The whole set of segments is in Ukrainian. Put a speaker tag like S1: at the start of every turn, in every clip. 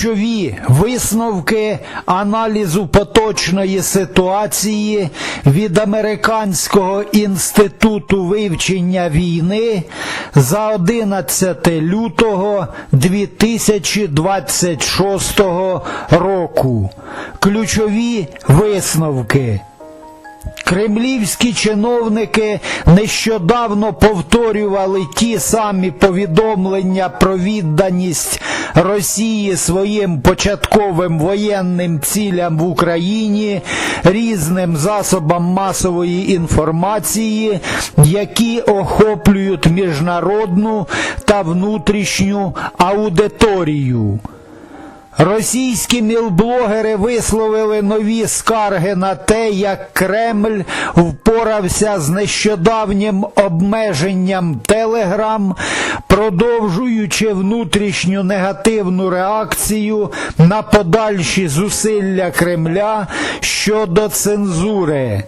S1: ключові висновки аналізу поточної ситуації від Американського інституту вивчення війни за 11 лютого 2026 року. Ключові висновки. Кремлівські чиновники нещодавно повторювали ті самі повідомлення про відданість Росії своїм початковим воєнним цілям в Україні різним засобам масової інформації, які охоплюють міжнародну та внутрішню аудиторію. Російські мілблогери висловили нові скарги на те, як Кремль впорався з нещодавнім обмеженням Телеграм, продовжуючи внутрішню негативну реакцію на подальші зусилля Кремля щодо цензури.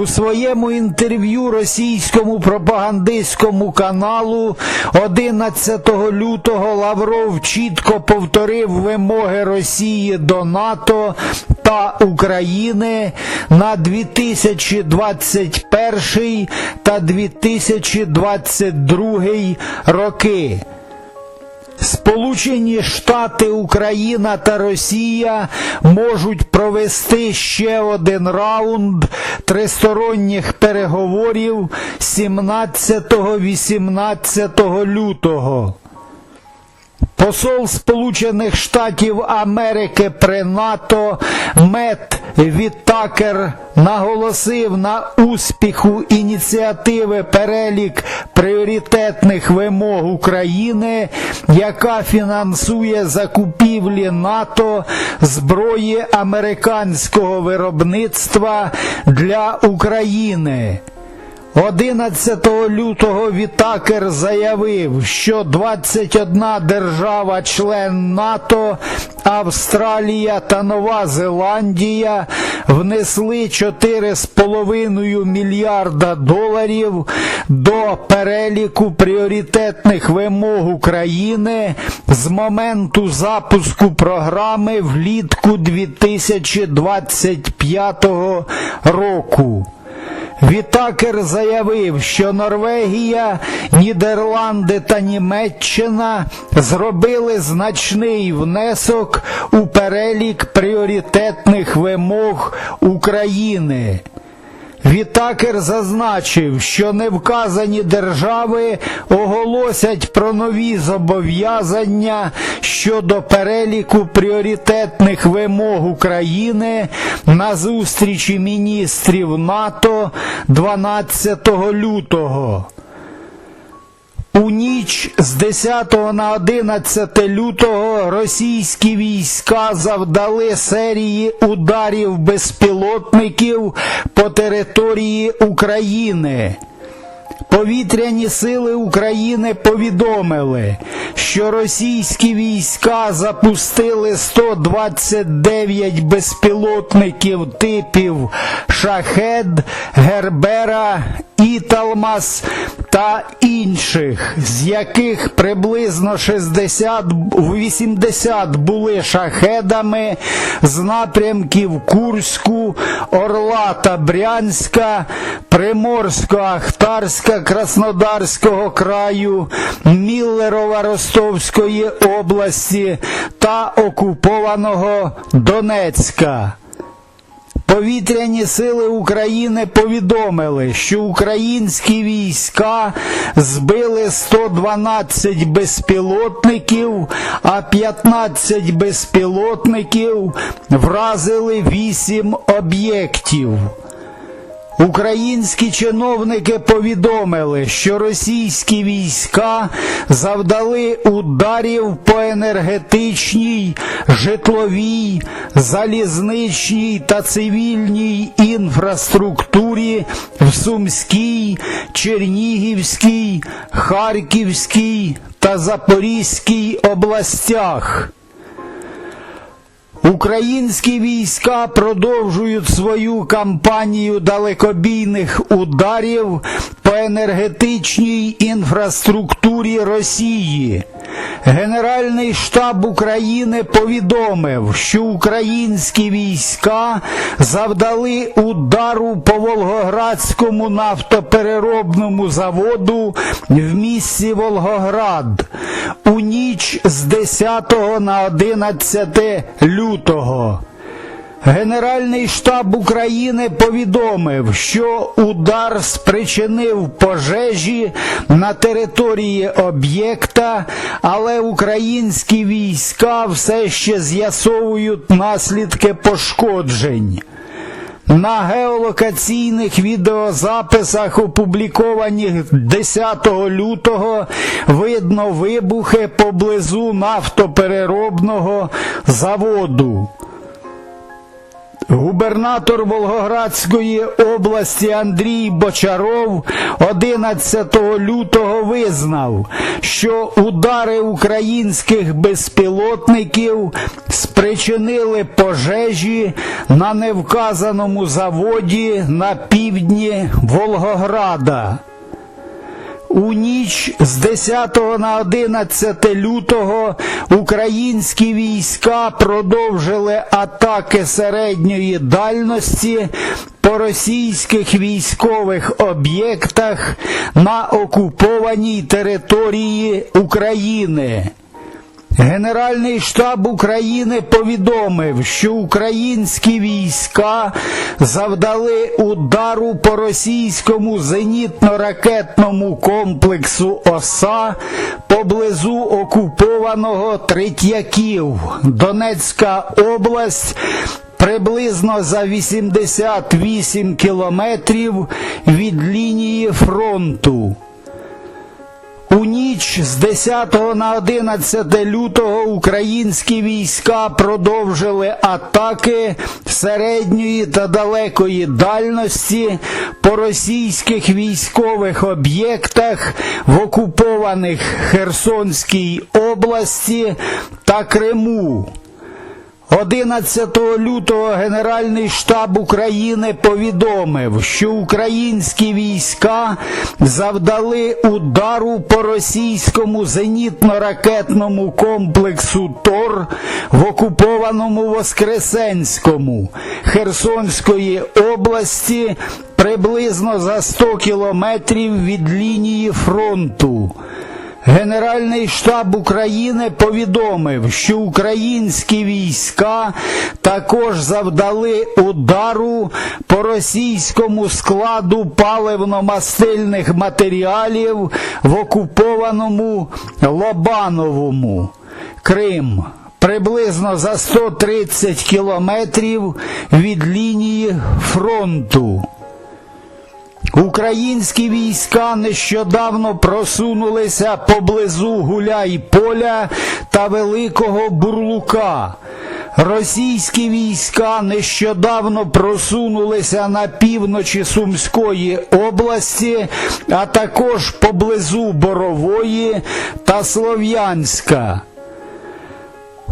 S1: У своєму інтерв'ю російському пропагандистському каналу 11 лютого Лавров чітко повторив вимоги Росії до НАТО та України на 2021 та 2022 роки. Сполучені Штати, Україна та Росія можуть провести ще один раунд тристоронніх переговорів 17-18 лютого. Посол Сполучених Штатів Америки при НАТО Мет Віттакер наголосив на успіху ініціативи перелік пріоритетних вимог України, яка фінансує закупівлі НАТО зброї американського виробництва для України. 11 лютого Вітакер заявив, що 21 держава-член НАТО, Австралія та Нова Зеландія внесли 4,5 мільярда доларів до переліку пріоритетних вимог України з моменту запуску програми влітку 2025 року. Вітакер заявив, що Норвегія, Нідерланди та Німеччина зробили значний внесок у перелік пріоритетних вимог України. Вітакер зазначив, що невказані держави оголосять про нові зобов'язання щодо переліку пріоритетних вимог України на зустрічі міністрів НАТО 12 лютого. У ніч з 10 на 11 лютого російські війська завдали серії ударів безпілотників по території України. Повітряні сили України повідомили, що російські війська запустили 129 безпілотників типів Шахед, Гербера, Італмас та інших, з яких приблизно 60-80 були шахедами з напрямків Курську, Орла та Брянська, Приморсько-Ахтарська Краснодарського краю, Міллерова Ростовської області та окупованого Донецька. Повітряні сили України повідомили, що українські війська збили 112 безпілотників, а 15 безпілотників вразили 8 об'єктів. Українські чиновники повідомили, що російські війська завдали ударів по енергетичній, житловій, залізничній та цивільній інфраструктурі в Сумській, Чернігівській, Харківській та Запорізькій областях. Українські війська продовжують свою кампанію далекобійних ударів по енергетичній інфраструктурі Росії. Генеральний штаб України повідомив, що українські війська завдали удару по Волгоградському нафтопереробному заводу в місті Волгоград у ніч з 10 на 11 лютого. Генеральний штаб України повідомив, що удар спричинив пожежі на території об'єкта, але українські війська все ще з'ясовують наслідки пошкоджень. На геолокаційних відеозаписах, опублікованих 10 лютого, видно вибухи поблизу нафтопереробного заводу. Губернатор Волгоградської області Андрій Бочаров 11 лютого визнав, що удари українських безпілотників спричинили пожежі на невказаному заводі на півдні Волгограда. У ніч з 10 на 11 лютого українські війська продовжили атаки середньої дальності по російських військових об'єктах на окупованій території України. Генеральний штаб України повідомив, що українські війська завдали удару по російському зенітно-ракетному комплексу ОСА поблизу окупованого Третьяків, Донецька область. Приблизно за 88 кілометрів від лінії фронту. Ніч з 10 на 11 лютого українські війська продовжили атаки середньої та далекої дальності по російських військових об'єктах в окупованих Херсонській області та Криму. 11 лютого Генеральний штаб України повідомив, що українські війська завдали удару по російському зенітно-ракетному комплексу ТОР в окупованому Воскресенському Херсонської області приблизно за 100 кілометрів від лінії фронту. Генеральний штаб України повідомив, що українські війська також завдали удару по російському складу паливно-мастильних матеріалів в окупованому Лобановому Крим. Приблизно за 130 кілометрів від лінії фронту. Українські війська нещодавно просунулися поблизу Гуляй-Поля та Великого Бурлука. Російські війська нещодавно просунулися на півночі Сумської області, а також поблизу Борової та Слов'янська.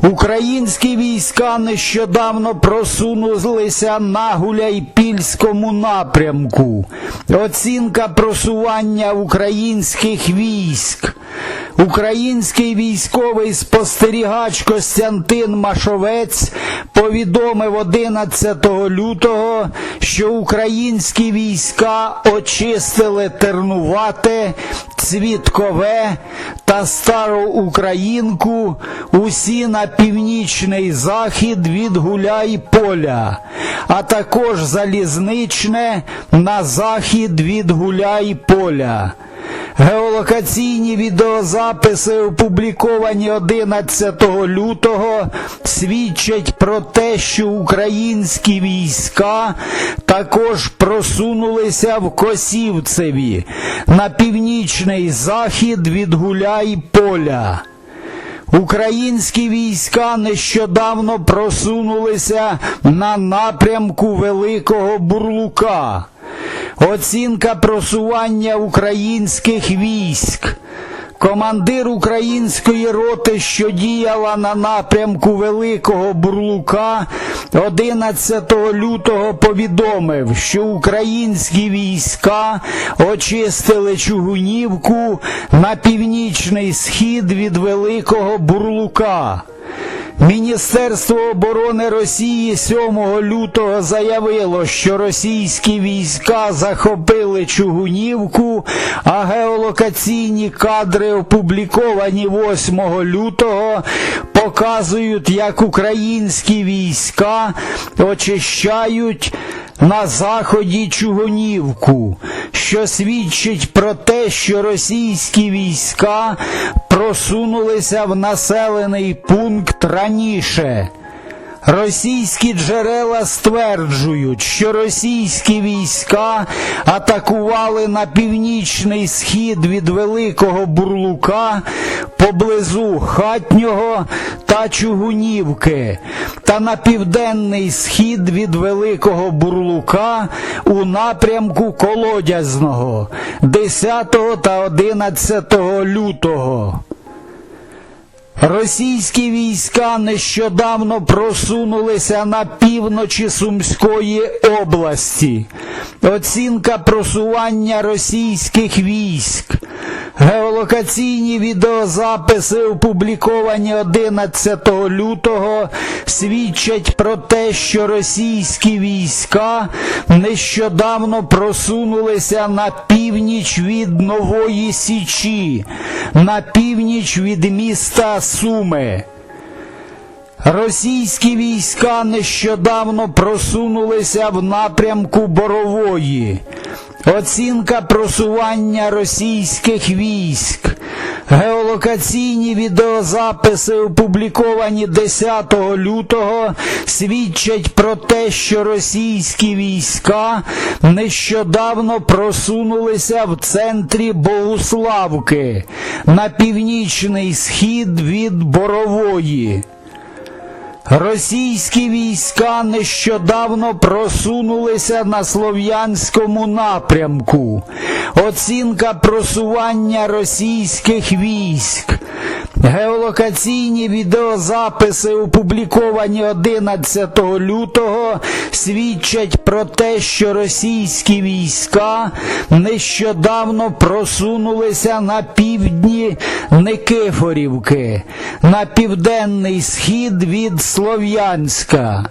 S1: Українські війська нещодавно просунулися на Гуляйпільському напрямку. Оцінка просування українських військ. Український військовий спостерігач Костянтин Машовець повідомив 11 лютого, що українські війська очистили Тернувате, Цвіткове та Стару Українку усі на північний захід від Гуляй-Поля, а також залізничне на захід від Гуляй-Поля. Геолокаційні відеозаписи, опубліковані 11 лютого, свідчать про те, що українські війська також просунулися в Косівцеві на північний захід від Гуляй-Поля. Українські війська нещодавно просунулися на напрямку Великого Бурлука. Оцінка просування українських військ. Командир української роти, що діяла на напрямку Великого Бурлука, 11 лютого повідомив, що українські війська очистили Чугунівку на північний схід від Великого Бурлука. Міністерство оборони Росії 7 лютого заявило, що російські війська захопили Чугунівку, а геолокаційні кадри, опубліковані 8 лютого, показують, як українські війська очищають на заході Чугунівку, що свідчить про те, що російські війська просунулися в населений пункт раніше. Російські джерела стверджують, що російські війська атакували на північний схід від Великого Бурлука поблизу Хатнього та Чугунівки, та на південний схід від Великого Бурлука у напрямку Колодязного 10 та 11 лютого. Російські війська нещодавно просунулися на півночі Сумської області. Оцінка просування російських військ. Геолокаційні відеозаписи, опубліковані 11 лютого, свідчать про те, що російські війська нещодавно просунулися на північ від Нової Січі, на північ від міста Суми. Російські війська нещодавно просунулися в напрямку Борової. Оцінка просування російських військ. Геолокаційні відеозаписи, опубліковані 10 лютого, свідчать про те, що російські війська нещодавно просунулися в центрі Богуславки на північний схід від Борової. Російські війська нещодавно просунулися на слов'янському напрямку. Оцінка просування російських військ. Геолокаційні відеозаписи, опубліковані 11 лютого, свідчать про те, що російські війська нещодавно просунулися на півдні Никифорівки, на південний схід від Слов'янська.